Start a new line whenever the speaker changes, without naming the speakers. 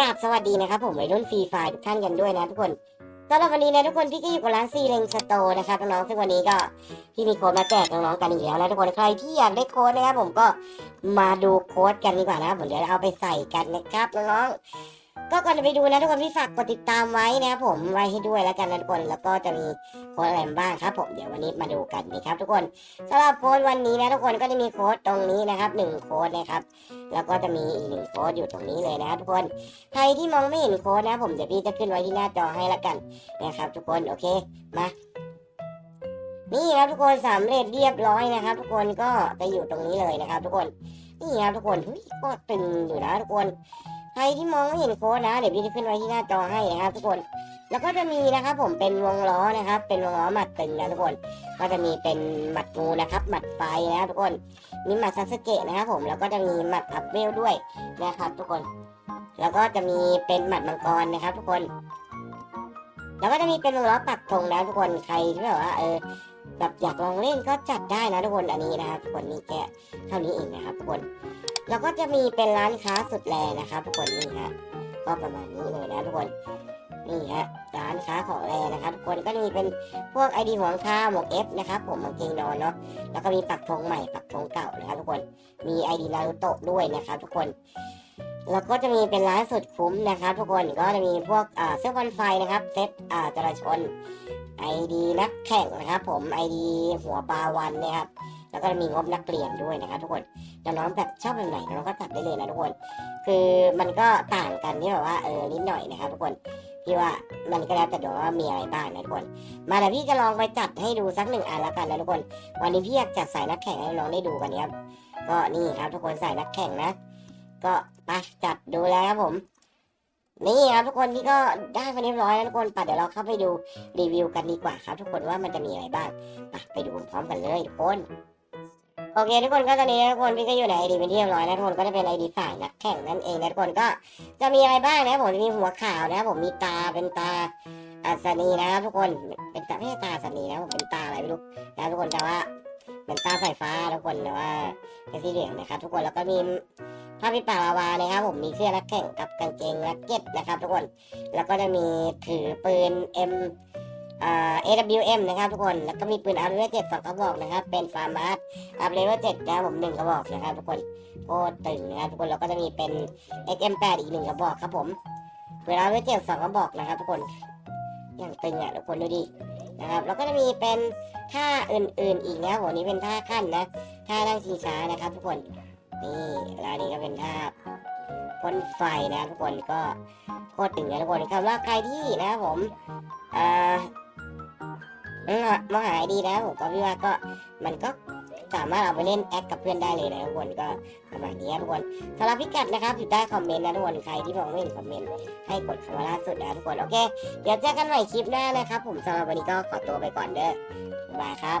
ราบสวัสดีนะครับผมวัยรุ่นฟรีไฟทุกท่านกันด้วยนะทุกคนสำหรับวันนี้นะทุกคนพี่ก็อยู่กับร้านซีเลงสโตนะครับน้องๆซึ่งวันนี้ก็พี่มีโค้ดมาแจกน้องๆกันอีกแล้วนะทุกคนใครที่อยากได้โค้ดนะครับผมก็มาดูโค้ดกันดีกว่านะผมเดี๋ยวเอาไปใส่กันนะครับน้องๆ ก็ก่อนจะไปดูนะทุกคนพี่ฝากกดติดตามไว้นะครับผมไว้ให้ด้วยแล้วกันนะทุกคนแล้วก็จะมีโค้ดอะไรบ้างครับ ผมเดี๋ยววันนี้มาดูกันนะครับ ทุกคนสำหรับโค้ดวันนี้นะทุกคนก็จะมีโค้ดตรงนี้นะครับหนึ่งโค้ดนะครับแล้วก็จะมีอีกหนึ่งโค้ดอยู่ตรงนี้เลยนะครับทุกคนใครที่มองไม่เห็นโค้ดนะผมเดี๋ยวพี่จะขึ้นไว้ที่หน้าจอให้ละกันนะครับ ทุกคนโอเคมานี่ครับทุกคนสำเร็จเรียบร้อยนะครับ ทุกคนก็จะอยู่ตรงนี้เลยนะครับ ทุกคนนี่ครับทุกคนเฮ้ยก็ตึงอยู่นะทุกคน ครที่มองไม่เห็นโค้ดนะเดี๋ยวพี่จะขึ้นไว้ที่หน้าจอให้นะครับทุกคน แล้วก็จะมีนะครับผมเป็นวงล้อนะครับ เป็นวงล้อหมัดตึงนะทุกคน ก็จะมีเป็นหมัดงูนะครับ หมัดไฟนะครับทุกคน มีหมัดซาสเกะนะครับผมแล้วก็จะมีหมัดอัพเวลด้วยนะครับทุกคน แล้วก็จะมีเป็นหมัดมังกรนะครับ ทุกคน แล้วก็จะมีเป็นวงล้อปักธงนะทุกคนใครที่แบบว่าเออแบบอยากลองเล่นก็จัดได้นะทุกคนอันนี้นะครับทุกคนนี่แค่เท่านี้เองนะครับทุกคน แล้วก็จะมีเป็นร้านค้าสุดแรงนะครับทุกคนนี่ฮะก็ประมาณนี้เลยนะทุกคนนี่ฮะร้านค้าของแรงนะครับทุกคนก็มีเป็นพวกไอดีหัวค้าหมวกเอฟนะครับผมกางเกงนอนเนาะแล้วก็มีปักธงใหม่ปักธงเก่านะครับทุกคนมีไอดีนารูโตะด้วยนะครับทุกคนแล้วก็จะมีเป็นร้านสุดคุ้มนะครับ ทุกคนก็จะมีพวกเสื้อบอลไฟนะครับเซตจราชนไอดีนักแข่งนะครับ ผมไอดีหัวปลาวันนะครับ แล้วก็มีงบนักเรียนด้วยนะครับทุกคนน้องๆแบบชอบแบบไหนน้องก็จัดได้เลยนะทุกคน คือมันก็ต่างกันที่แบบว่าเออนิดหน่อยนะครับทุกคนพี่ว่ามันก็แล้วแต่ดี๋ยวว่ามีอะไรบ้างนะทุกคน มาเดี๋ยวพี่จะลองไปจัดให้ดูสักหนึ่งอันละกันนะทุกคน วันนี้พี่อยากจัดสายนักแข่งให้น้องได้ดูกันนะครับก็นี่ครับทุกคนสายนักแข่งนะ ก็ไปจัดดูแล้วครับผมนี่ครับทุกคนนี่ก็ได้มาเรียบร้อยแล้วทุกคนไปเดี๋ยวเราเข้าไปดูรีวิวกันดีกว่าครับ ทุกคนว่ามันจะมีอะไรบ้างไปดูพร้อมกันเลยทุกคน โอเคทุกคนก็ตอนนี้ทุกคนพี่ก็อยู่ในไอดีเป็นที่เรียบร้อยแล้วทุกคนก็จะเป็นไอดีสายนักแข่งนั่นเองนะทุกคนก็จะมีอะไรบ้างนะผมจะมีหัวข่าวนะผมมีตาเป็นตาอัศนีนะครับทุกคนเป็นตาไม่ใช่ตาอัศนีนะผมเป็นตาอะไรไม่รู้นะทุกคนแต่ว่าเป็นตาสายฟ้าทุกคนแต่ว่าเป็นสีเหลืองนะครับ ทุกคนแล้วก็มีผ้าปิดปากลาวานะครับผมมีเสื้อนักแข่งกับกางเกงนักเก็ตนะครับ ทุกคนแล้วก็จะมีถือปืน M AWM นะครับทุกคน แล้วก็มีปืนอาร์เเจ็ดสองกระบอกนะครับ เป็นฟาร์มาร์อัพเลเวลเจ็ดนะครับผมหนึ่งกระบอกนะครับทุกคนโคตรตึงนะครับทุกคน แล้วก็จะมีเป็น XM8 อีกหนึ่งกระบอกครับผมเวลาเลเวลเจ็ดสองกระบอกนะครับทุกคน อย่างตึงอะทุกคนดูดิ นะครับ แล้วก็จะมีเป็นท่าอื่นๆอีกนะครับผมนี้เป็นท่าขั้นนะ ท่านั่งชิงช้านะครับทุกคน นี่แล้วนี่ก็เป็นท่าพ่นไฟนะทุกคนก็โคตรตึงนะทุกคนครับแล้วใครที่นะครับผมอ่า มาหายดีแล้วผมก็พี่ว่าก็มันก็สามารถเอาไปเล่นแอคกับเพื่อนได้เลยนะทุกคนก็ประมาณนี้ทุกคนสำหรับพิกัดนะครับอยู่ใต้คอมเมนต์นะทุกคนใครที่มองไม่เห็นคอมเมนต์ให้กดคำว่าล่าสุดนะทุกคนโอเค เดี๋ยวเจอกันใหม่คลิปหน้านะครับ ผมสำหรับวันนี้ก็ขอตัวไปก่อนเด้อบ๊ายบายครับ